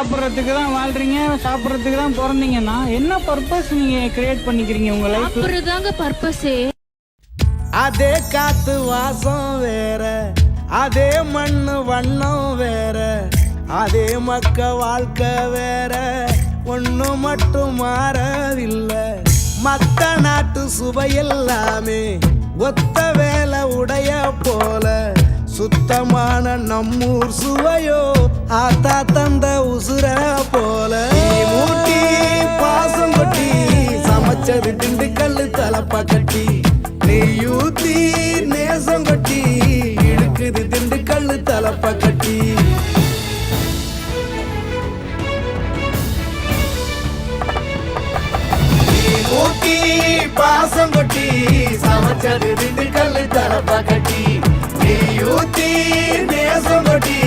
சாப்பிட்றதுக்கு தான் வாழ்றீங்க சாப்பிட்றதுக்கு தான் பிறந்தீங்கன்னா என்ன பர்பஸ் நீங்க கிரியேட் பண்ணிக்கிறீங்க உங்க லைஃப் சாப்பிடுறதாங்க பர்பஸே அதே காத்து வாசம் வேற அதே மண்ணு வண்ணம் வேற அதே மக்க வாழ்க்கை வேற. ஒண்ணு மட்டும் மாறவில்லை. மத்த நாட்டு சுவையெல்லாமே ஒத்த வேலை உடைய போல. சுத்தமான நம்மூர் சுவையோ ஆத்தா உசுர போல. மூட்டி பாசம் கொட்டி சமைச்சது திண்டுக்கல்லு தலப்பா கட்டி. நெய்யூத்தி நேசம் கொட்டி இழுக்குது திண்டுக்கல்லு தலப்பா கட்டி. ஊட்டி பாசம் கொட்டி சமைச்சது திண்டுக்கல்லு தலப்பா கட்டி. நெய்யூத்தி நேசம் கொட்டி